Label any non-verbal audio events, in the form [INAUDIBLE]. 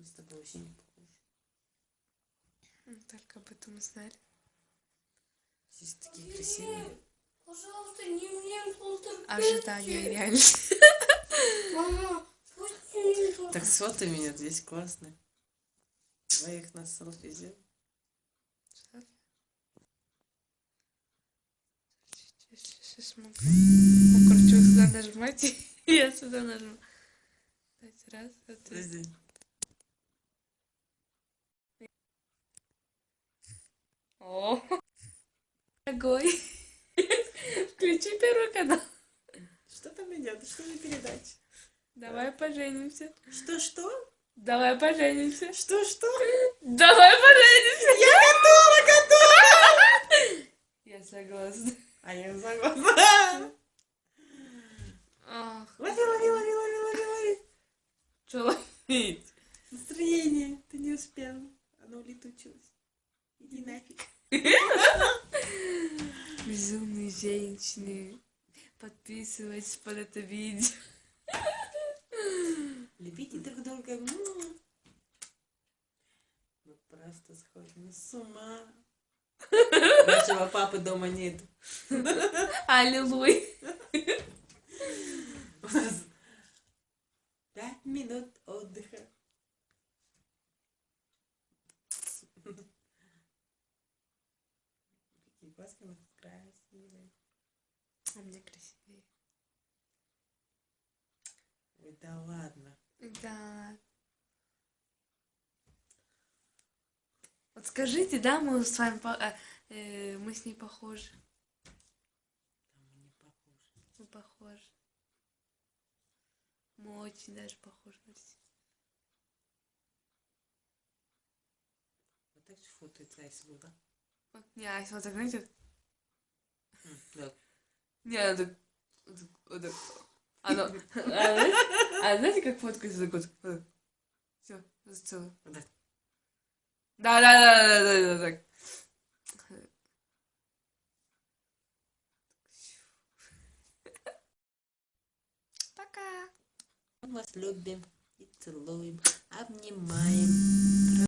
Мы с тобой не похожи. Только об этом знали. Все такие красивые. Пожалуйста, не мне полтора. Ожидание и реальность. Мама, пусть не Так сфотай меня, здесь классно. Двоих на селфи сделай. Сейчас могу. Ну, короче, сюда нажимаете, и я сюда нажму. Давайте раз, два, три. О, дорогой. [LAUGHS] Включи первый канал. Что там идет? Что за передача? Давай поженимся. Что-что? Давай поженимся. Что-что? Давай поженимся. Я готова, готова! [LAUGHS] Я согласна. А я согласна. Ах, Лови, лови, лови, лови, лови, лови. что ловить? Настроение. Ты не успел. Оно улетучилось. Иди нафиг. Безумные женщины. Подписывайтесь под это видео. Любите друг друга. Мы просто сходим с ума. Нашего папы дома нет. Аллилуйя. У нас пять минут отдыха. Глазки красивые. А мне красивее. Ой, да ладно. Да. Вот скажите, да, мы с вами, по- э, э, мы с ней похожи. Там мы не похожи. Мы похожи. Мы очень даже похожи. Смотрите. Вот так же Айсбу, да? А если вот так, знаете, М, Да. не, она так, так. Оно, [LAUGHS] а, знаете, а знаете, как фоткается так вот, все, зацелую. Так. Да, да, да, да, да, да, так. Пока. Мы вас любим и целуем, обнимаем.